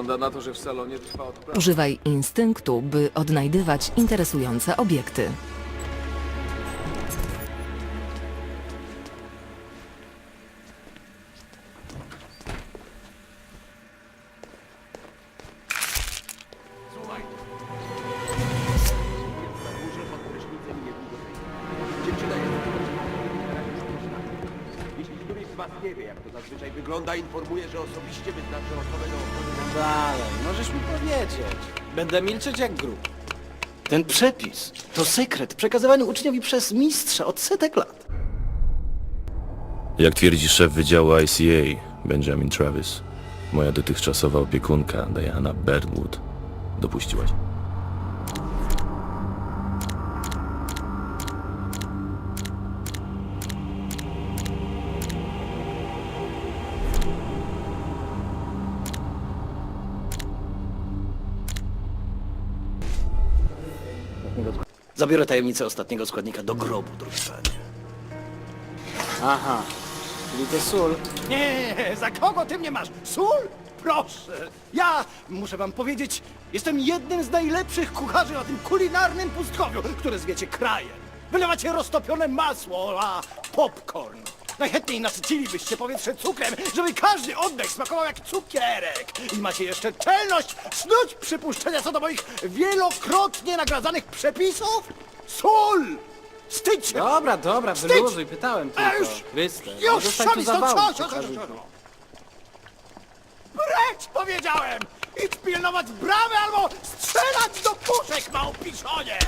Wygląda na to, że w salonie trwa odprawa. Używaj instynktu, by odnajdywać interesujące obiekty. Słuchaj, Muszę pod prysznicem i niedługo zejdę. Dziewczyna jest Jeśli któryś z was nie wie, jak zazwyczaj wygląda, informuję, że osobiście wyznaczę osobę do ochrony Dalej, możesz mi powiedzieć. Będę milczeć jak grób. Ten przepis to sekret przekazywany uczniowi przez mistrza od setek lat. Jak twierdzi szef Wydziału ICA, Benjamin Travis, moja dotychczasowa opiekunka, Diana Birdwood, dopuściła się. Zabiorę tajemnicę ostatniego składnika do grobu, panie. Aha, czyli to sól. Nie, za kogo ty mnie masz? Sól? Proszę. Ja, muszę wam powiedzieć, jestem jednym z najlepszych kucharzy na tym kulinarnym pustkowiu, które zwiecie krajem. Wylewacie roztopione masło, a popcorn. Najchętniej nasycilibyście powietrze cukrem, żeby każdy oddech smakował jak cukierek. I macie jeszcze czelność snuć przypuszczenia co do moich wielokrotnie nagradzanych przepisów? Sól! Wstydź się! Dobra, dobra, Wstydź! wyluzuj, pytałem tylko. A już, Występ. już, tu szami stąd, co, co, co, pokażę. co, co. Precz, powiedziałem! Idź pilnować bramy albo strzelać do puszek, małpiszonie!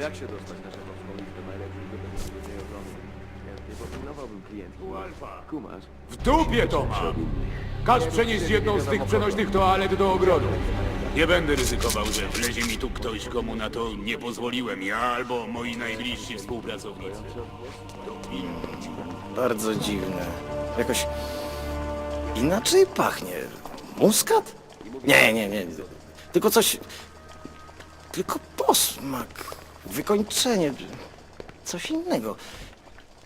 Jak się dostać na szefowską listę najlepszych do tej ochrony? Chętnie popilnowałbym klientów. Kumasz? W dupie to ma! Każ przenieść jedną z tych przenośnych toalet do ogrodu. Nie będę ryzykował, że Wlezie mi tu ktoś, komu na to nie pozwoliłem ja albo moi najbliżsi współpracownicy. Bardzo dziwne. Jakoś inaczej pachnie. Muskat? Nie, nie, nie. Tylko coś... Tylko posmak. Wykończenie. Coś innego.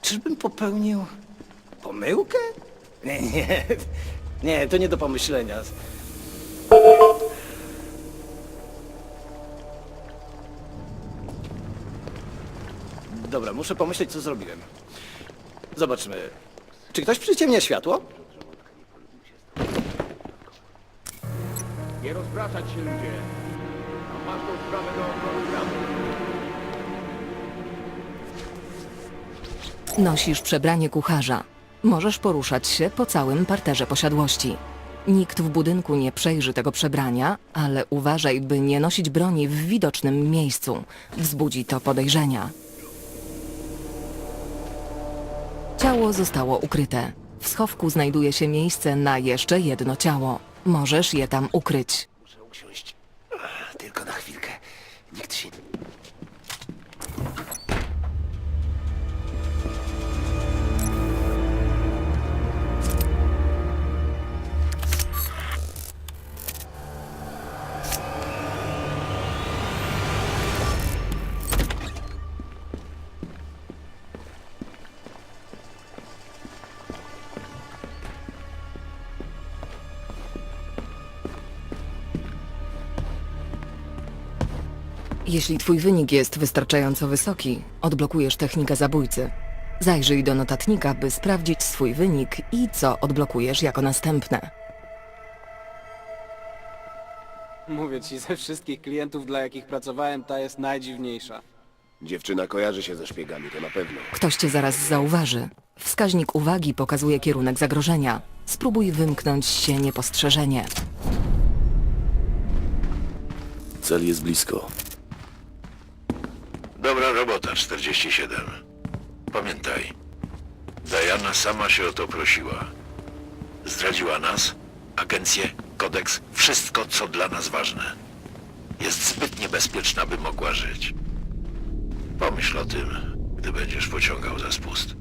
Czyżbym popełnił pomyłkę? Nie, nie. Nie, to nie do pomyślenia. Dobra, muszę pomyśleć, co zrobiłem. Zobaczmy. Czy ktoś przyciemnia światło? Nie rozpraszać się ludzie. A masz tą sprawę do ochrony Nosisz przebranie kucharza. Możesz poruszać się po całym parterze posiadłości. Nikt w budynku nie przejrzy tego przebrania, ale uważaj, by nie nosić broni w widocznym miejscu. Wzbudzi to podejrzenia. Ciało zostało ukryte. W schowku znajduje się miejsce na jeszcze jedno ciało. Możesz je tam ukryć. Muszę usiąść. Tylko na chwilkę. Nikt się... Jeśli twój wynik jest wystarczająco wysoki, odblokujesz technikę zabójcy. Zajrzyj do notatnika, by sprawdzić swój wynik i co odblokujesz jako następne. Mówię ci, ze wszystkich klientów, dla jakich pracowałem, ta jest najdziwniejsza. Dziewczyna kojarzy się ze szpiegami, to na pewno. Ktoś cię zaraz zauważy. Wskaźnik uwagi pokazuje kierunek zagrożenia. Spróbuj wymknąć się niepostrzeżenie. Cel jest blisko. Dobra robota, 47. Pamiętaj, Diana sama się o to prosiła. Zdradziła nas, agencję, kodeks, wszystko, co dla nas ważne. Jest zbyt niebezpieczna, by mogła żyć. Pomyśl o tym, gdy będziesz pociągał za spust.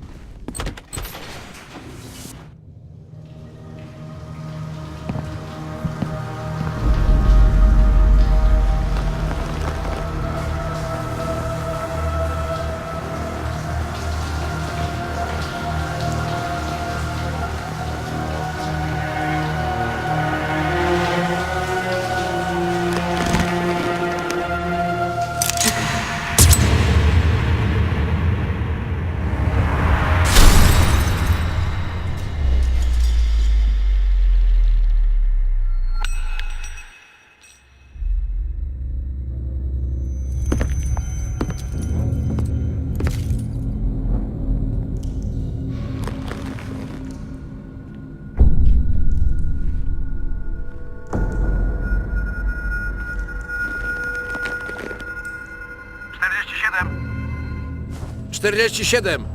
47!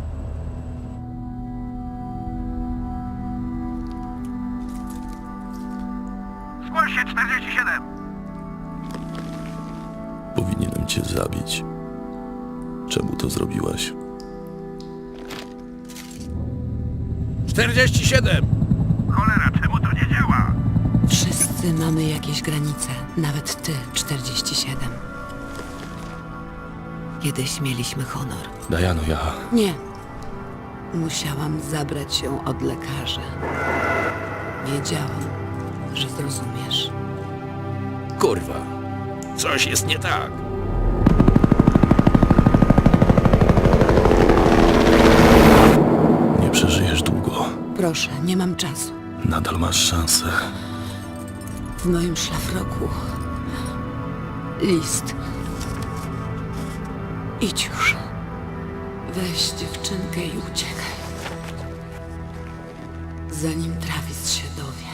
Zgłoś się 47! Powinienem cię zabić. Czemu to zrobiłaś? 47! Cholera, czemu to nie działa? Wszyscy mamy jakieś granice, nawet ty, 47. Kiedyś mieliśmy honor. Dajano, ja... Nie. Musiałam zabrać ją od lekarza. Wiedziałam, że zrozumiesz. Kurwa. Coś jest nie tak. Nie przeżyjesz długo. Proszę, nie mam czasu. Nadal masz szansę. W moim szlafroku. List. Idź już. Weź dziewczynkę i uciekaj. Zanim Travis się dowie.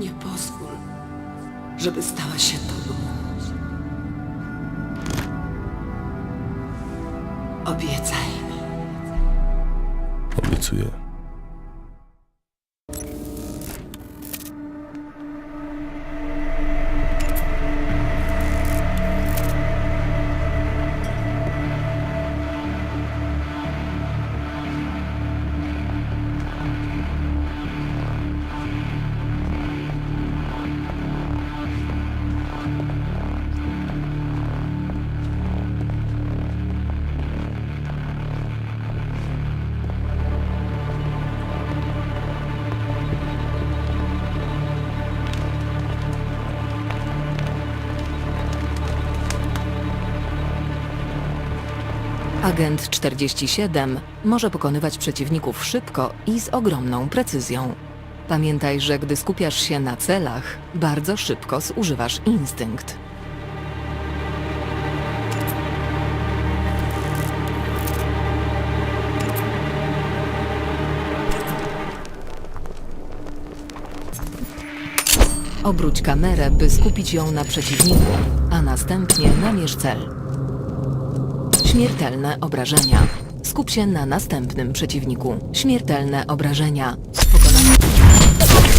Nie pozwól, żeby stała się tobą. Obiecaj mi. Obiecuję. Agent 47 może pokonywać przeciwników szybko i z ogromną precyzją. Pamiętaj, że gdy skupiasz się na celach, bardzo szybko zużywasz instynkt. Obróć kamerę, by skupić ją na przeciwniku, a następnie namierz cel. Śmiertelne obrażenia. Skup się na następnym przeciwniku. Śmiertelne obrażenia. Pokonanie.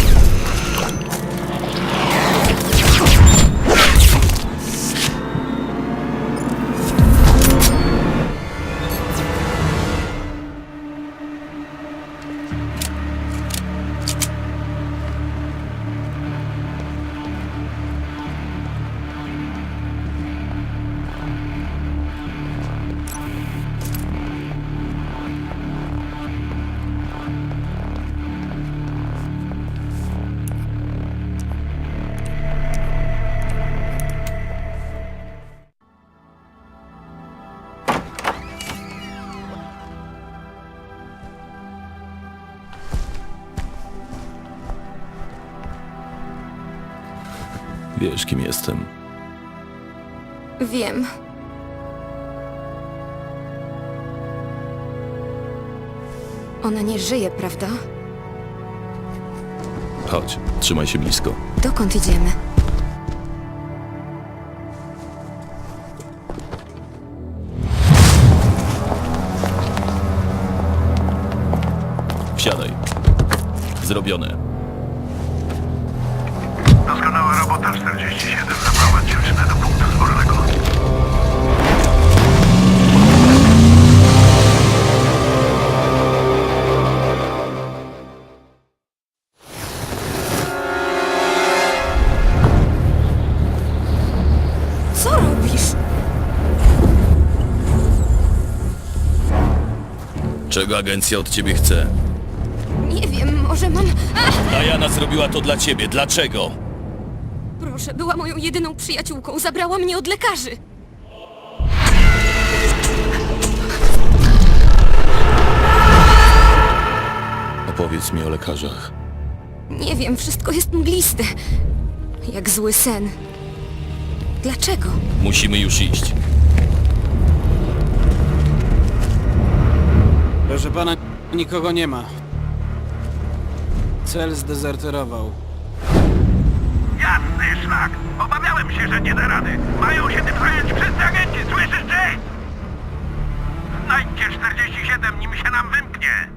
Wiesz, kim jestem. Wiem. Ona nie żyje, prawda? Chodź, trzymaj się blisko. Dokąd idziemy? Wsiadaj. Zrobione. Robota 47. Zaprowadź dziewczynę do punktu zborowego. Co robisz? Czego agencja od ciebie chce? Nie wiem, może mam... A! Diana zrobiła to dla ciebie. Dlaczego? Proszę, była moją jedyną przyjaciółką. Zabrała mnie od lekarzy. Opowiedz mi o lekarzach. Nie wiem, wszystko jest mgliste. Jak zły sen. Dlaczego? Musimy już iść. Proszę pana, nikogo nie ma. Cel zdezerterował. Jasny szlak! Obawiałem się, że nie da rady. Mają się tym zająć wszyscy agenci, słyszysz, Jay? Znajdźcie 47, nim się nam wymknie.